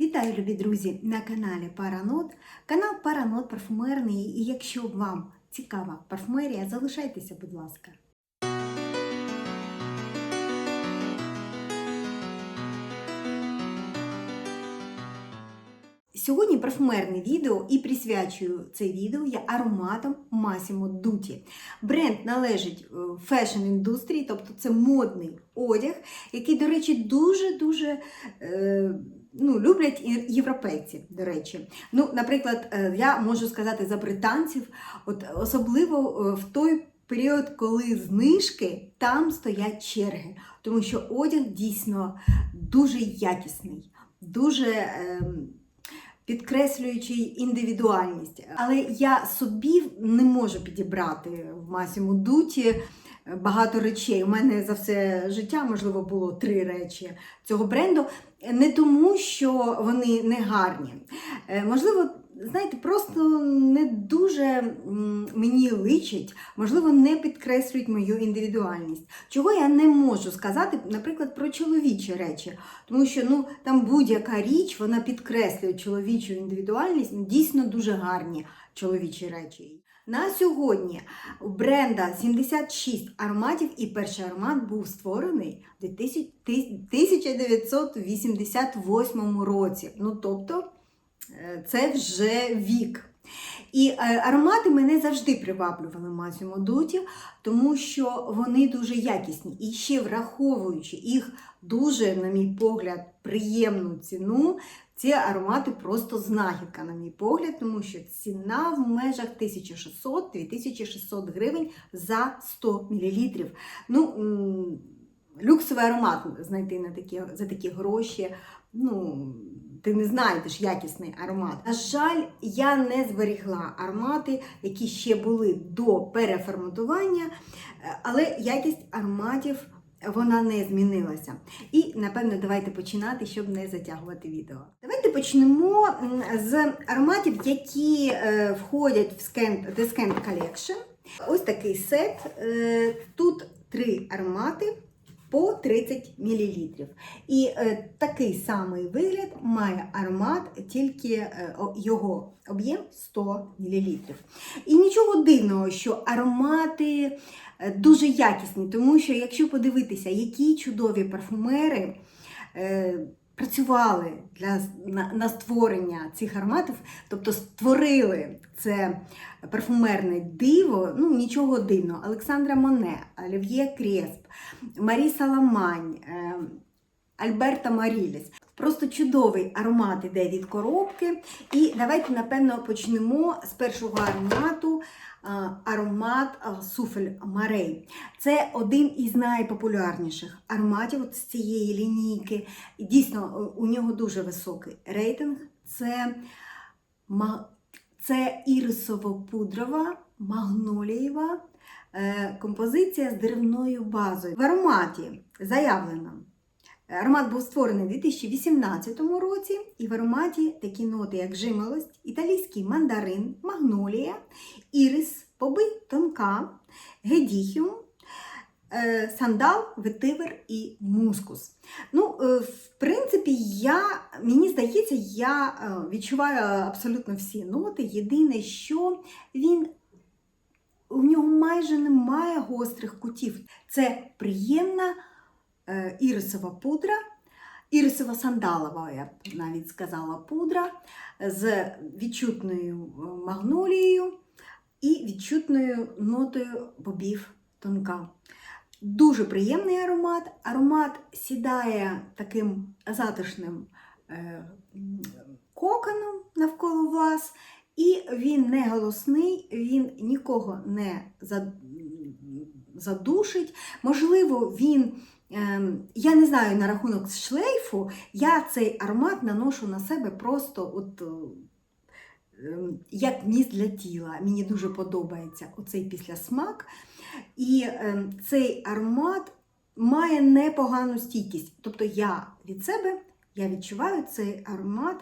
Вітаю, любі друзі, на каналі Паранот. Канал Паранот парфумерний. І якщо вам цікава парфумерія, залишайтеся, будь ласка. Сьогодні парфумерне відео і присвячую це відео я ароматом Massimo Dutti. Бренд належить е, фешн-індустрії, тобто це модний одяг, який, до речі, дуже-дуже е, ну, люблять європейці, до речі. Ну, наприклад, е, я можу сказати за британців, от особливо е, в той період, коли знижки, там стоять черги, тому що одяг дійсно дуже якісний, дуже. Е, підкреслюючи індивідуальність. Але я собі не можу підібрати в Масіму Дуті багато речей. У мене за все життя, можливо, було три речі цього бренду. Не тому, що вони не гарні. Е, Можливо, знаєте, просто не дуже мені личить, можливо, не підкреслюють мою індивідуальність. Чого я не можу сказати, наприклад, про чоловічі речі. Тому що ну, там будь-яка річ вона підкреслює чоловічу індивідуальність, ну, дійсно дуже гарні чоловічі речі. На сьогодні у бренда 76 ароматів, і перший аромат був створений у 1988 році. Ну, тобто, це вже вік. І е, аромати мене завжди приваблювали Масімо Дуті, тому що вони дуже якісні. І ще враховуючи їх дуже, на мій погляд, приємну ціну, ці аромати просто знахідка, на мій погляд, тому що ціна в межах 1600-2600 гривень за 100 мл. Ну, люксовий аромат знайти на такі, за такі гроші. Ну, ти не знайдеш якісний аромат. На жаль, я не зберігла аромати, які ще були до переформатування, е, але якість ароматів вона не змінилася. І, напевно, давайте починати, щоб не затягувати відео. Давайте почнемо з ароматів, які е, входять в The Scent Collection. Ось такий сет. Е, Тут три аромати по 30 мл. І е, такий самий вигляд має аромат, тільки е, його об'єм 100 мл. І нічого дивного, що аромати е, дуже якісні, тому що якщо подивитися, які чудові парфумери. е, Працювали для, на, на створення цих ароматів, тобто створили це парфумерне диво, ну нічого дивного. Олександра Моне, Олів'є Кресп, Марі Саламань, е, Альберта Маріліс. Просто чудовий аромат іде від коробки. І давайте, напевно, почнемо з першого аромату. Аромат Суфель Марей. Це один із найпопулярніших ароматів з цієї лінійки. Дійсно, у нього дуже високий рейтинг. Це, це ірисово-пудрова, магнолієва е, композиція з деревною базою. В ароматі заявлено. Аромат був створений у 2018 році, і в ароматі такі ноти, як жимолость, італійський мандарин, магнолія, ірис, поби тонка, гедіхіум, е, сандал, ветивер і мускус. Ну, е, в принципі, я, мені здається, я е, відчуваю абсолютно всі ноти. Єдине, що він у нього майже немає гострих кутів. Це приємна е, ірисова пудра, ірисова сандалова, я б навіть сказала, пудра з відчутною е, магнолією і відчутною нотою бобів тонка. Дуже приємний аромат. Аромат сідає таким затишним е, коконом навколо вас, і він не голосний, він нікого не задушить. Можливо, він. Ем, Я не знаю на рахунок шлейфу, я цей аромат наношу на себе просто от, е, ем, як міст для тіла. Мені дуже подобається оцей післясмак. І ем, цей аромат має непогану стійкість. Тобто я від себе я відчуваю цей аромат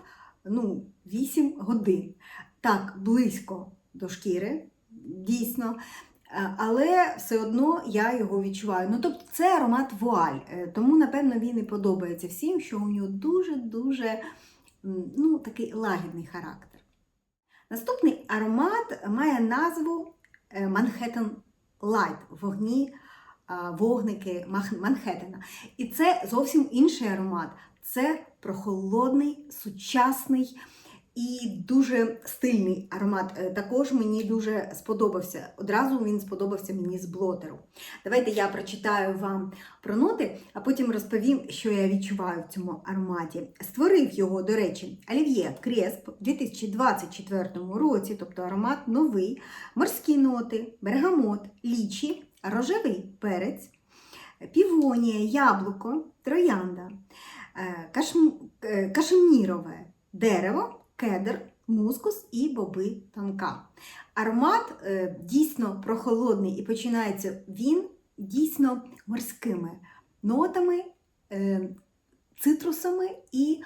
ну, 8 годин. Так, близько до шкіри, дійсно. Е, Але все одно я його відчуваю. Ну, тобто, це аромат вуаль. Е, Тому, напевно, він і подобається всім, що у нього дуже-дуже ну, такий лагідний характер. Наступний аромат має назву е, Manhattan Light вогні, вогники Манхеттена. І це зовсім інший аромат. Це прохолодний, сучасний і дуже стильний аромат. Е, Також мені дуже сподобався. Одразу він сподобався мені з блотеру. Давайте я прочитаю вам про ноти, а потім розповім, що я відчуваю в цьому ароматі. Створив його, до речі, Олів'є Кресп у 2024 році, тобто аромат новий, морські ноти, бергамот, лічі, рожевий перець, півонія, яблуко, троянда, е, кашм- е, кашемірове дерево, кедр, мускус і боби тонка. Аромат е, дійсно прохолодний і починається він дійсно морськими нотами, е, цитрусами і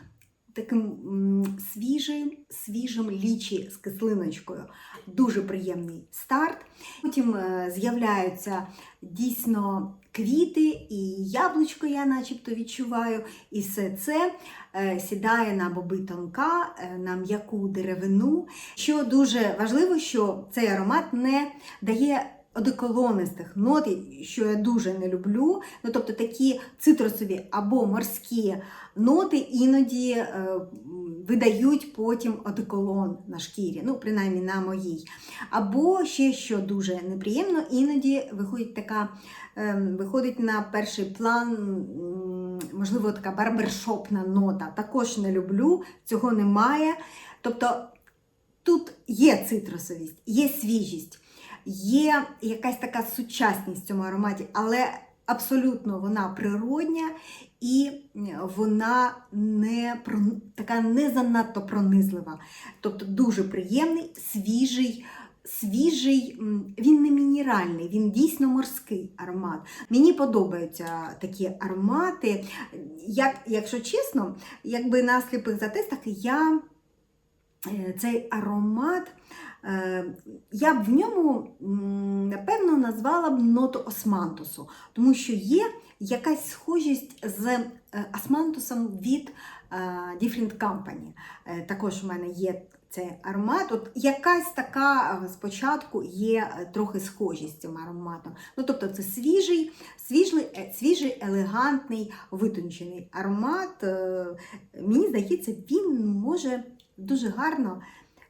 таким свіжим, свіжим лічі з кислиночкою. Дуже приємний старт. Потім е, з'являються дійсно квіти, і яблучко я начебто відчуваю, і все це сідає на боби тонка, е, на м'яку деревину. Що дуже важливо, що цей аромат не дає одеколонистих нот, що я дуже не люблю. Ну, тобто такі цитрусові або морські ноти іноді е, видають потім одеколон на шкірі, ну, принаймні на моїй. Або ще що дуже неприємно, іноді виходить така, ем, виходить на перший план, можливо, така барбершопна нота. Також не люблю, цього немає. Тобто тут є цитрусовість, є свіжість, є якась така сучасність в цьому ароматі, але абсолютно вона природня і вона не така не занадто пронизлива. Тобто дуже приємний, свіжий. Свіжий, він не мінеральний, він дійсно морський аромат. Мені подобаються такі аромати. Як, якщо чесно, якби на сліпих затестах я е, цей аромат, е, я б в ньому, напевно, назвала б ноту османтусу, тому що є якась схожість з е, османтусом від Different Company. Також у мене є цей аромат. От якась така е, спочатку є е, трохи схожість з цим ароматом. Ну, тобто це свіжий, свіжий, е, свіжий елегантний, витончений аромат. Мені здається, він може дуже гарно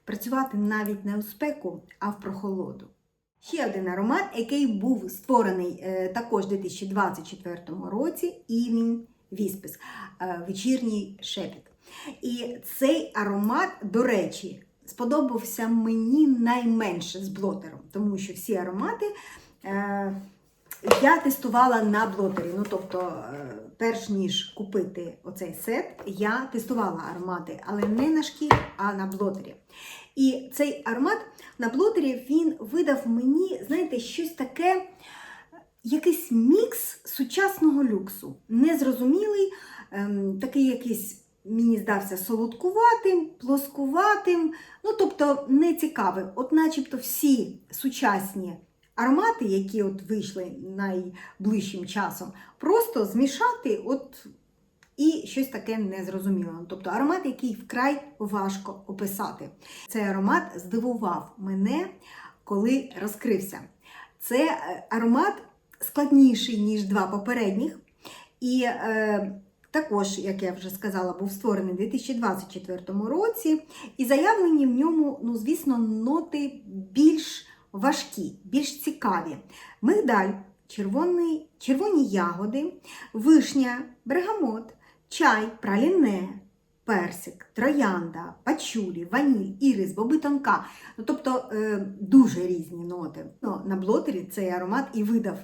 працювати навіть не у спеку, а в прохолоду. Ще один аромат, який був створений також у 2024 році, Whispers, е, вечірній шепіт. І цей аромат, до речі, сподобався мені найменше з блотером, тому що всі аромати е, я тестувала на блотері. Ну, тобто, е, перш ніж купити оцей сет, я тестувала аромати, але не на шкірі, а на блотері. І цей аромат на блотері він видав мені, знаєте, щось таке, якийсь мікс сучасного люксу. Незрозумілий, ем, такий якийсь. Мені здався солодкуватим, плоскуватим, ну тобто нецікавим. От начебто всі сучасні аромати, які от вийшли найближчим часом, просто змішати от і щось таке незрозуміле. Тобто аромат, який вкрай важко описати. Цей аромат здивував мене, коли розкрився. Це е, аромат складніший, ніж два попередніх. І е, також, як я вже сказала, був створений у 2024 році. І заявлені в ньому, ну, звісно, ноти більш важкі, більш цікаві. Мигдаль, червоний, червоні ягоди, вишня, бергамот, чай, праліне, персик, троянда, пачулі, ваніль, ірис, боби тонка. Ну, тобто е, дуже різні ноти. Ну, на блотері цей аромат і видав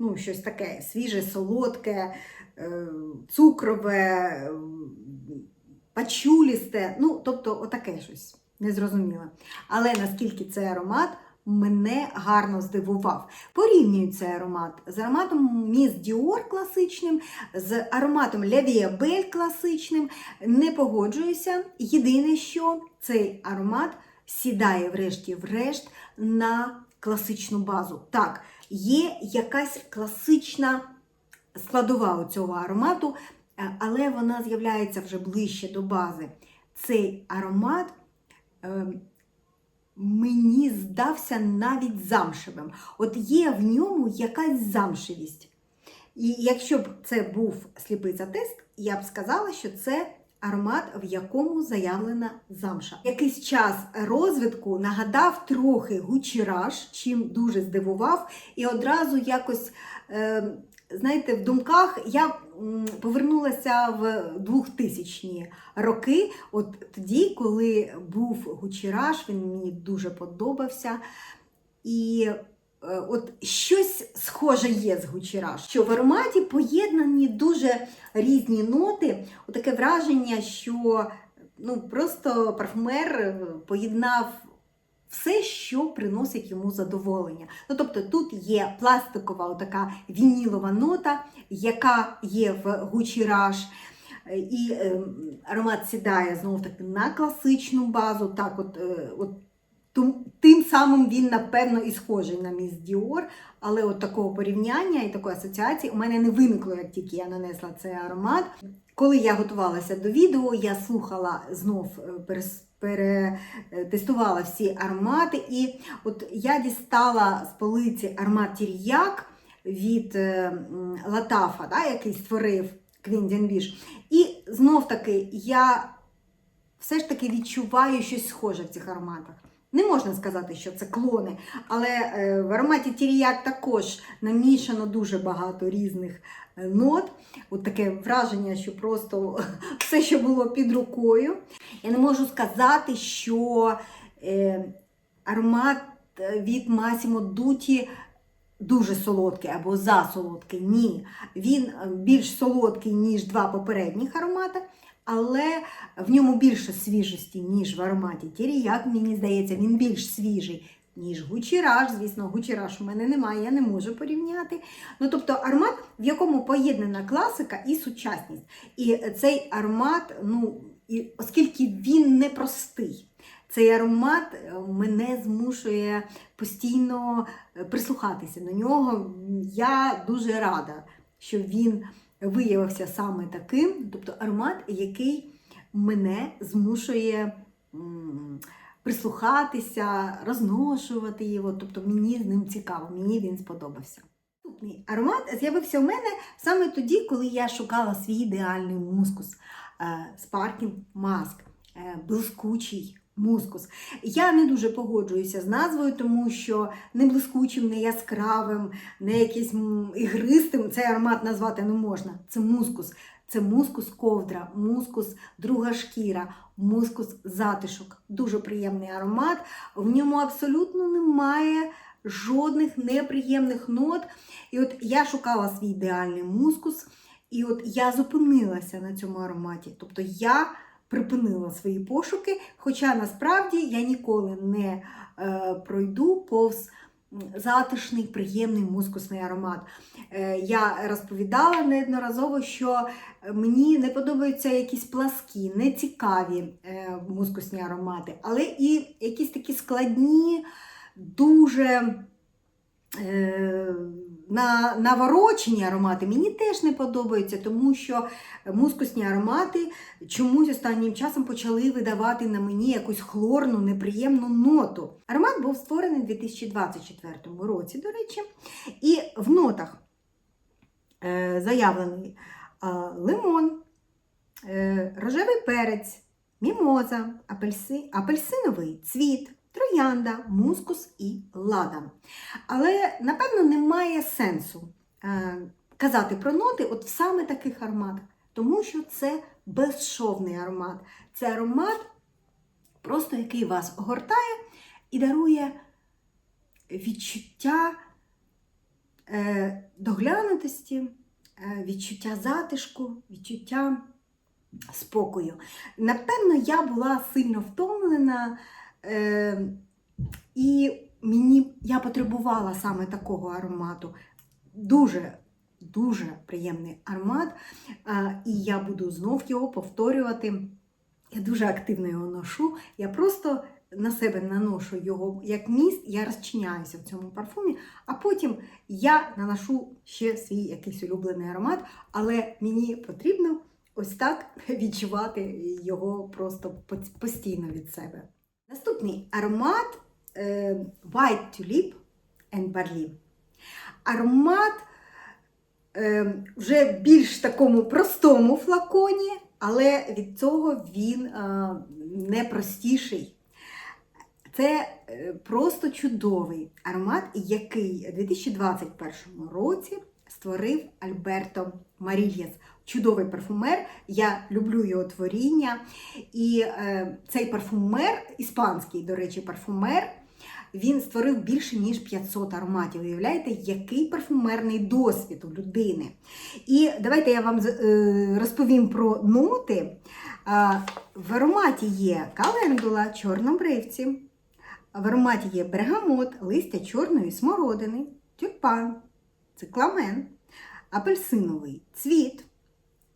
ну, щось таке свіже, солодке, е, цукрове, е, пачулісте. Ну, тобто, отаке щось незрозуміле. Але наскільки цей аромат мене гарно здивував. Порівнюю цей аромат з ароматом Miss Dior класичним, з ароматом Belle класичним. Не погоджуюся. Єдине, що цей аромат сідає врешті-врешт на класичну базу. Так, є якась класична складова у цього аромату, е, але вона з'являється вже ближче до бази. Цей аромат е, мені здався навіть замшевим. От є в ньому якась замшевість. І якщо б це був сліпий тест, я б сказала, що це аромат, в якому заявлена замша. Якийсь час розвитку нагадав трохи гучіраж, чим дуже здивував, і одразу якось. Е, Знаєте, в думках я повернулася в 2000-ні роки, от тоді, коли був гучіраж, він мені дуже подобався. І от щось схоже є з гучіраж, що в ароматі поєднані дуже різні ноти. Отаке враження, що ну, просто парфумер е, поєднав все, що приносить йому задоволення. Ну, тобто тут є пластикова така вінілова нота, яка є в гучіраж. І е, аромат сідає знов таки на класичну базу. Так, от, е, от тим самим він, напевно, і схожий на міс Діор, але от такого порівняння і такої асоціації у мене не виникло, як тільки я нанесла цей аромат. Коли я готувалася до відео, я слухала знов е, перетестувала всі аромати, і от я дістала з полиці аромат Тір'як від е, Латафа, да, який створив Квіндін Біш. І знов таки я все ж таки відчуваю щось схоже в цих ароматах. Не можна сказати, що це клони, але е, в ароматі Тіріяк також намішано дуже багато різних е, нот. От таке враження, що просто все, що було під рукою. Я не можу сказати, що е, аромат від Massimo Dutti дуже солодкий або засолодкий. Ні. Він більш солодкий, ніж два попередніх аромати, але в ньому більше свіжості, ніж в ароматі Тіріяк, мені здається, він більш свіжий, ніж гучіраж. Звісно, гучіраж у мене немає, я не можу порівняти. Ну, тобто аромат, в якому поєднана класика і сучасність. І цей аромат, ну, і оскільки він непростий, цей аромат е, мене змушує постійно е, прислухатися до нього. Я дуже рада, що він виявився саме таким, тобто аромат, який мене змушує прислухатися, розношувати його. Тобто мені з ним цікаво, мені він сподобався. Аромат з'явився у мене саме тоді, коли я шукала свій ідеальний мускус. Sparking Mask, е, блискучий мускус. Я не дуже погоджуюся з назвою, тому що не блискучим, не яскравим, не якийсь ігристим цей аромат назвати не можна. Це мускус. Це мускус ковдра, мускус друга шкіра, мускус затишок. Дуже приємний аромат. В ньому абсолютно немає жодних неприємних нот. І от я шукала свій ідеальний мускус, і от я зупинилася на цьому ароматі. Тобто я припинила свої пошуки, хоча насправді я ніколи не е, пройду повз затишний, приємний мускусний аромат. Е, я розповідала неодноразово, що мені не подобаються якісь пласкі, нецікаві е, мускусні аромати, але і якісь такі складні, дуже на, наворочені аромати мені теж не подобаються, тому що мускусні аромати чомусь останнім часом почали видавати на мені якусь хлорну, неприємну ноту. Аромат був створений у 2024 році, до речі, і в нотах е, заявлений е, лимон, е, рожевий перець, мімоза, апельси, апельсиновий цвіт, троянда, мускус і ладан. Але, напевно, немає сенсу е, казати про ноти от в саме таких ароматах, тому що це безшовний аромат. Це аромат, просто який вас огортає і дарує відчуття е, доглянутості, е, відчуття затишку, відчуття спокою. Напевно, я була сильно втомлена, е, і мені я потребувала саме такого аромату. Дуже, дуже приємний аромат. Е, і я буду знов його повторювати. Я дуже активно його ношу. Я просто на себе наношу його як міст, я розчиняюся в цьому парфумі, а потім я наношу ще свій якийсь улюблений аромат, але мені потрібно ось так відчувати його просто постійно від себе. Наступний аромат е, White Tulip and Barley. Аромат е, вже більш такому простому флаконі, але від цього він е, не простіший. Це просто чудовий аромат, який у 2021 році створив Альберто Марільєс. Чудовий парфумер. Я люблю його творіння. І е, цей парфумер, іспанський, до речі, парфумер, він створив більше ніж 500 ароматів. Уявляєте, який парфумерний досвід у людини. І давайте я вам е, розповім про ноти. А, В ароматі є календула, чорнобривці. В ароматі є бергамот, листя чорної смородини, тюльпан, цикламен, апельсиновий цвіт,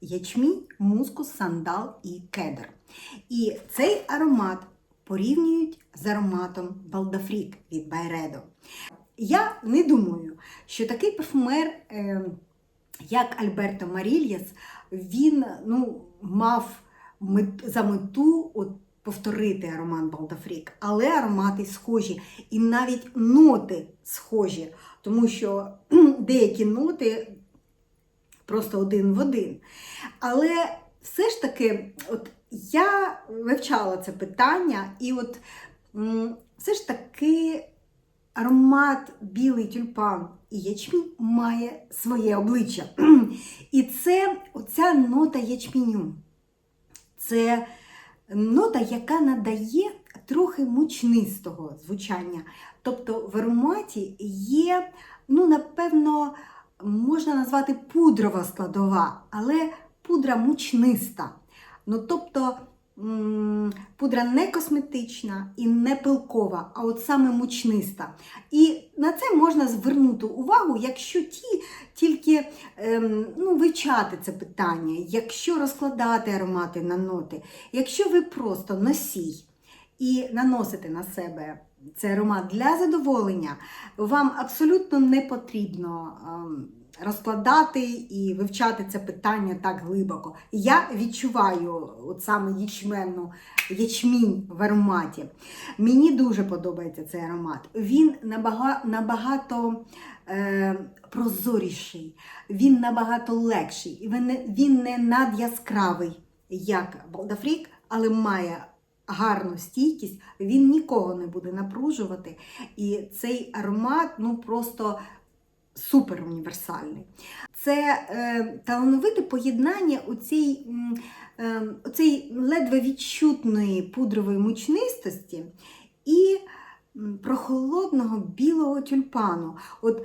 ячмінь, мускус, сандал і кедр. І цей аромат порівнюють з ароматом Балдафрік від Байредо. Я не думаю, що такий парфумер, е, як Альберто Марільєс, він ну, мав за мету от, повторити аромат Балдафрік, але аромати схожі, і навіть ноти схожі, тому що деякі ноти просто один в один. Але все ж таки, от я вивчала це питання, і от все ж таки аромат білий тюльпан і ячмінь має своє обличчя. І це оця нота ячменю. Це нота, яка надає трохи мучнистого звучання. Тобто в ароматі є, ну, напевно, можна назвати пудрова складова, але пудра мучниста. Ну, тобто пудра не косметична і не пилкова, а от саме мучниста. І на це можна звернути увагу, якщо ті тільки ем, ну, вивчати це питання, якщо розкладати аромати на ноти, якщо ви просто носій і наносите на себе цей аромат для задоволення, вам абсолютно не потрібно ем, розкладати і вивчати це питання так глибоко. Я відчуваю от саме ячменну ячмінь в ароматі. Мені дуже подобається цей аромат. Він набага- набагато е, прозоріший, він набагато легший, він не, він не надяскравий, як Балдафрік, але має гарну стійкість, він нікого не буде напружувати. І цей аромат ну просто супер універсальний. Це е, талановите поєднання у цій, е, ледве відчутної пудрової мучнистості і прохолодного білого тюльпану. От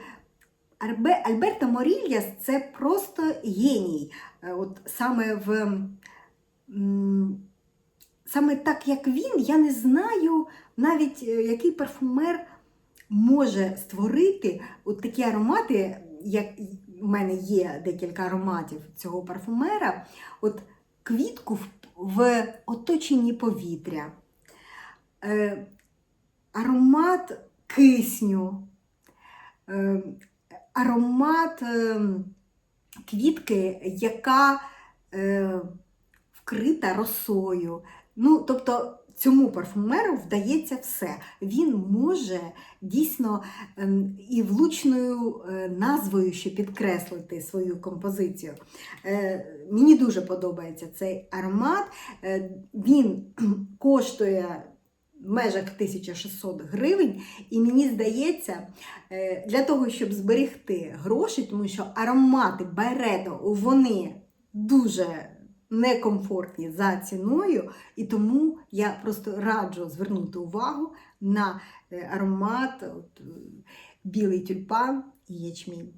Арбе, Альберто Морільяс це просто геній. Е, От саме в саме так, як він, я не знаю навіть е, який парфумер може створити от такі аромати, як у мене є декілька ароматів цього парфумера, от квітку в, в оточенні повітря, е, аромат кисню, е, аромат е, квітки, яка е, вкрита росою. Ну, тобто цьому парфумеру вдається все. Він може дійсно ем, і влучною е, назвою ще підкреслити свою композицію. Е, Мені дуже подобається цей аромат. Е, Він коштує в межах 1600 гривень, і мені здається, для того, щоб зберегти гроші, тому що аромати Байредо, вони дуже некомфортні за ціною, і тому я просто раджу звернути увагу на е, аромат от, е, білий тюльпан і ячмінь.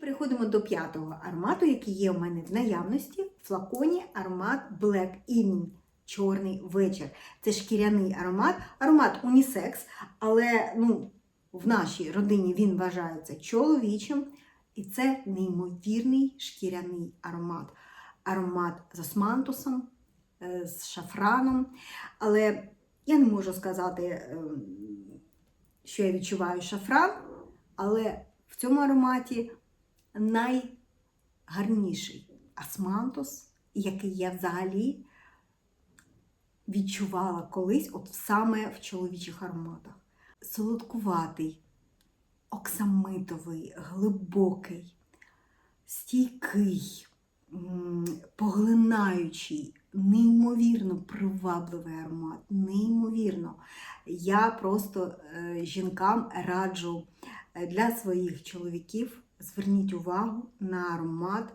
Переходимо до п'ятого аромату, який є у мене в наявності. В флаконі аромат Black Evening. Чорний вечір. Це шкіряний аромат, аромат унісекс, але ну, в нашій родині він вважається чоловічим. І це неймовірний шкіряний аромат. Аромат з османтусом, е, з шафраном. Але Я не можу сказати, ем, що я відчуваю шафран, але в цьому ароматі найгарніший османтус, який я взагалі відчувала колись, от саме в чоловічих ароматах. Солодкуватий, оксамитовий, глибокий, стійкий, поглинаючий, неймовірно привабливий аромат. Неймовірно. Я просто е, жінкам раджу е, для своїх чоловіків зверніть увагу на аромат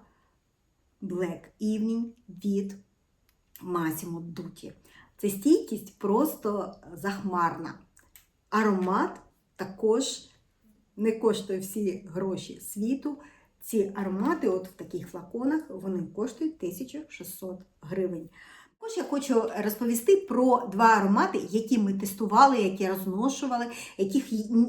Black Evening від Massimo Dutti. Це стійкість просто захмарна. Аромат також не коштує всі гроші світу. Ці аромати, от в таких флаконах, вони коштують 1600 гривень. Також я хочу розповісти про два аромати, які ми тестували, які розношували, яких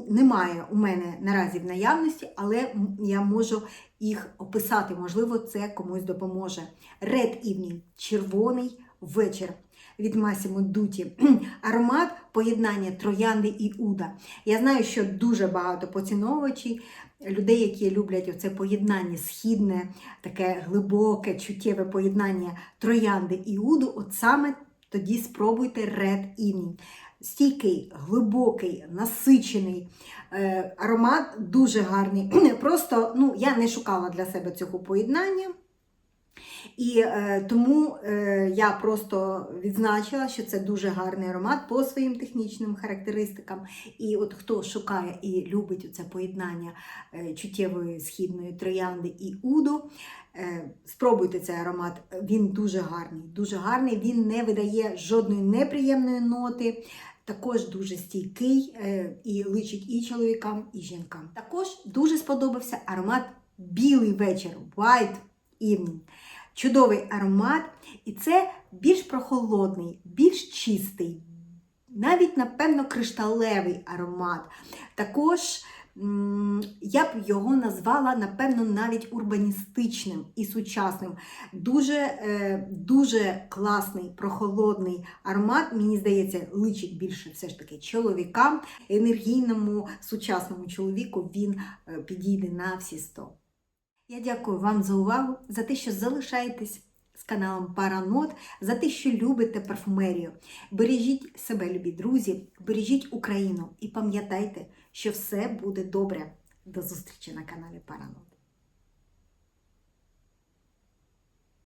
немає у мене наразі в наявності, але я можу їх описати. Можливо, це комусь допоможе. Red Evening – червоний вечір від Massimo Dutti. Аромат поєднання троянди і уда. Я знаю, що дуже багато поціновувачів, людей, які люблять оце поєднання східне, таке глибоке, чуттєве поєднання троянди і уду. От саме тоді спробуйте Red Evening. Стійкий, глибокий, насичений е, аромат, дуже гарний. Просто ну, я не шукала для себе цього поєднання. І е, тому е, я просто відзначила, що це дуже гарний аромат по своїм технічним характеристикам. І от хто шукає і любить це поєднання е, чуттєвої східної троянди і уду, е, спробуйте цей аромат. Він дуже гарний. Дуже гарний, він не видає жодної неприємної ноти. Також дуже стійкий е, і личить і чоловікам, і жінкам. Також дуже сподобався аромат Білий вечір White Evening. Чудовий аромат, і це більш прохолодний, більш чистий, навіть, напевно, кришталевий аромат. Також я б його назвала, напевно, навіть урбаністичним і сучасним. Дуже, е, дуже класний, прохолодний аромат. Мені здається, личить більше все ж таки чоловікам. Енергійному сучасному чоловіку він е, підійде на всі 100. Я дякую вам за увагу, за те, що залишаєтесь з каналом Паранот, за те, що любите парфумерію. Бережіть себе, любі друзі, бережіть Україну і пам'ятайте, що все буде добре. До зустрічі на каналі Паранот.